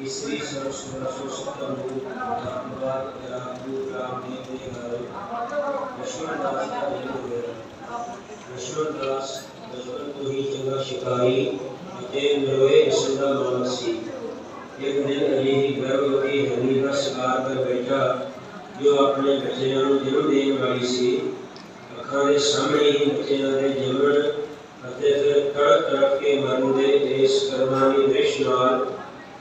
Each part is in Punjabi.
عیسوی سن سولہ سو ستر یشور داس کا یشور داس دشمن کو ہی جگہ شکائی تیل روئے سندہ مانسی ایک دن علی کی گربوتی حلیمہ سکار پر بیٹھا جو اپنے بچیاں جنم دین والی سی اکھاں دے سامنے ہی بچیاں دے جمڑ ਅਤੇ ਤੜਕ ਤੜਕ ਕੇ ਮਰਨ ਦੇ ਇਸ ਕਰਮਾਂ ਦੀ ਵਿਸ਼ਵਾਸ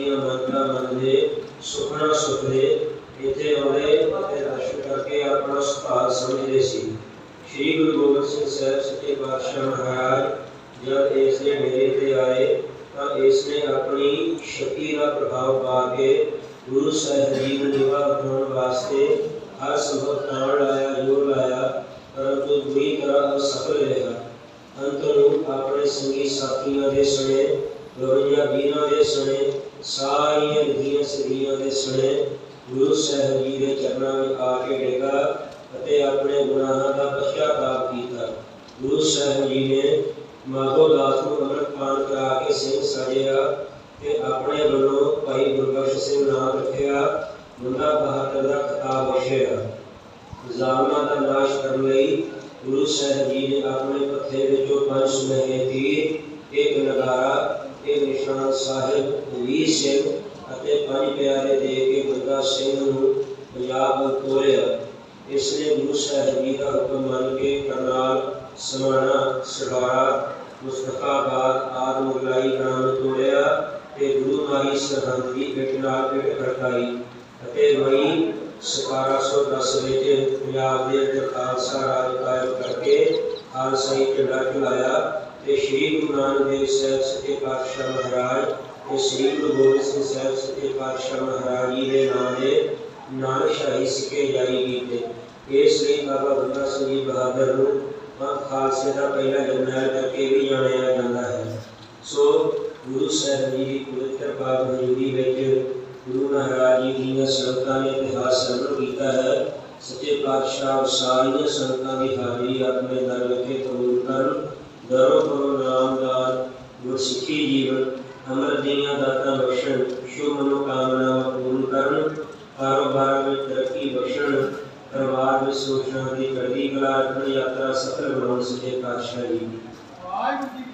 ਮਾਧੋ ਦਾਸ ਦੀਆਂ ਸੁਖਣਾ ਸੁਖਦੇ, ਇੱਥੇ ਆਉਂਦੇ ਅਤੇ ਦਰਸ਼ਨ ਕਰਕੇ ਆਪਣਾ ਸੁਭਾਅ ਸਮਝਦੇ ਸੀ। ਸ੍ਰੀ ਗੁਰੂ ਗੋਬਿੰਦ ਸਿੰਘ ਸਾਹਿਬ ਸੱਚੇ ਪਾਤਸ਼ਾਹ ਮਹਾਰਾਜ, ਜਦ ਇਸ ਦੇ ਮੇਰੇ ਤੇ ਆਏ ਤਾਂ ਇਸ ਨੇ ਆਪਣੀ ਸ਼ਕਤੀ ਦਾ ਪ੍ਰਭਾਵ ਪਾ ਕੇ ਗੁਰੂ ਸਾਹਿਬ ਜੀ ਨੂੰ ਨਿਵਾ ਬਣਾਉਣ ਵਾਸਤੇ ਹਰ ਸੰਭਵ ਪ੍ਰਾਣ ਲਾਇਆ, ਜੋਰ ਲਾਇਆ। ਵੀਰਾਂ ਦੇ ਸਣੇ ਸਾਰੀਆਂ ਨਦੀਆਂ ਸਰੀਆਂ ਦੇ ਸਣੇ ਗੁਰੂ ਸਾਹਿਬ ਜੀ ਦੇ ਚਰਨਾਂ ਵਿੱਚ ਆ ਕੇ ਡੇਗਾ ਅਤੇ ਆਪਣੇ ਗੁਨਾਹਾਂ ਦਾ ਪਛਤਾਵਾ ਕੀਤਾ ਗੁਰੂ ਸਾਹਿਬ ਜੀ ਨੇ ਮਾਧੋ ਦਾਸ ਨੂੰ ਅੰਮ੍ਰਿਤ ਪਾਨ ਕਰਾ ਕੇ ਸਿੰਘ ਸਜਿਆ ਤੇ ਆਪਣੇ ਵੱਲੋਂ ਭਾਈ ਗੁਰਬਖਸ਼ ਸਿੰਘ ਨਾਮ ਰੱਖਿਆ ਮੁੰਡਾ ਬਹਾਦਰ ਦਾ ਖਿਤਾਬ ਬਖਸ਼ਿਆ ਜ਼ਾਲਮਾਂ ਦਾ ਨਾਸ਼ ਕਰਨ ਲਈ ਗੁਰੂ ਸਾਹਿਬ ਜੀ ਨੇ ਆਪਣੇ ਪੱਥੇ ਵਿੱਚੋਂ ਪੰਜ ਸੁਨਹਿਰੇ ਤੀਰ ਇੱਕ ਨਗਾਰਾ ਇੱਕ ਨਿਸ਼ਾਨ ਸਾਹਿਬ ਵੀਰ ਸਿੰਘ ਅਤੇ ਪੰਜ ਪਿਆਰੇ ਦੇ ਕੇ ਬੰਦਾ ਸਿੰਘ ਨੂੰ ਪੰਜਾਬ ਵੱਲ ਤੋਰਿਆ। ਇਸ ਨੇ ਗੁਰੂ ਸਾਹਿਬ ਜੀ ਦਾ ਹੁਕਮ ਮੰਨ ਕੇ ਕਰਨਾਲ, ਸਮਾਣਾ ਸਹਾਰਾ ਮੁਸਤਫਾਬਾਦ ਆਦਿ ਮੁਗਲਾਈ ਗ੍ਰਾਮ ਤੋੜਿਆ ਤੇ ਗੁਰੂ ਮਾਈ ਸਰਹੰਦ ਦੀ ਪਿੱਠ ਨਾਲ ਪਿੱਠ ਖੜਕਾਈ ਅਤੇ ਮਈ 1710 ਵਿੱਚ ਪੰਜਾਬ ਦੇ ਅੰਦਰ ਖਾਲਸਾ ਰਾਜ ਕਾਇਮ ਕਰਕੇ ਖਾਲਸਾਈ ਝੰਡਾ ਚਲਾਇਆ ਤੇ ਸ੍ਰੀ ਗੁਰੂ ਨਾਨਕ ਦੇਵ ਸਾਹਿਬ ਸੱਚੇ ਪਾਤਸ਼ਾਹ ਮਹਾਰਾਜ ਤੇ ਸ੍ਰੀ ਗੁਰੂ ਗੋਬਿੰਦ ਸਿੰਘ ਸਾਹਿਬ ਸੱਚੇ ਪਾਤਸ਼ਾਹ ਮਹਾਰਾਜ ਜੀ ਦੇ ਨਾਮ ਦੇ ਨਾਨਕ ਸ਼ਾਹੀ ਸਿੱਕੇ ਜਾਰੀ ਕੀਤੇ। ਇਸ ਲਈ ਬਾਬਾ ਬੰਦਾ ਸਿੰਘ ਜੀ ਬਹਾਦਰ ਨੂੰ ਪੰਥ ਖਾਲਸੇ ਦਾ ਪਹਿਲਾ ਜਰਨੈਲ ਕਰਕੇ ਵੀ ਜਾਣਿਆ ਜਾਂਦਾ ਹੈ। ਸੋ ਗੁਰੂ ਸਾਹਿਬ ਜੀ ਦੀ ਪਵਿੱਤਰ ਪਾਕ ਹਜ਼ੂਰੀ ਵਿੱਚ ਗੁਰੂ ਮਹਾਰਾਜ ਜੀ ਦੀਆਂ ਸੰਗਤਾਂ ਨੇ ਇਤਿਹਾਸ ਸਰਵਣ ਕੀਤਾ ਹੈ। ਸੱਚੇ ਪਾਤਸ਼ਾਹ ਸਾਰੀਆਂ ਸੰਗਤਾਂ ਦੀ ਹਾਜ਼ਰੀ ਆਪਣੇ ਦਰ ਵਿਖੇ ਕਬੂਲ ਕਰਨ ਦਰੋਂ ਕਰੋ ਨਾਮਦਾਰ ਗੁਰਸਿੱਖੀ ਜੀਵਨ, ਅਮਰ ਦੀਆਂ ਦਾਤਾਂ ਬਖਸ਼ਣ, ਸ਼ੁਭ ਮਨੋਕਾਮਨਾਵਾਂ ਪੂਰਨ ਕਰਨ, ਕਾਰੋਬਾਰਾਂ ਵਿੱਚ ਤਰੱਕੀ ਬਖਸ਼ਣ, ਪਰਿਵਾਰ ਵਿੱਚ ਸੁਖ ਦੀ ਚੜ੍ਹਦੀ ਕਲਾ ਆਪਣੀ ਯਾਤਰਾ ਸਫਲ ਬਣਾਉਣ ਸੱਚੇ ਪਾਤਸ਼ਾਹ ਜੀ। ਵਾਹਿਗੁਰੂ ਜੀ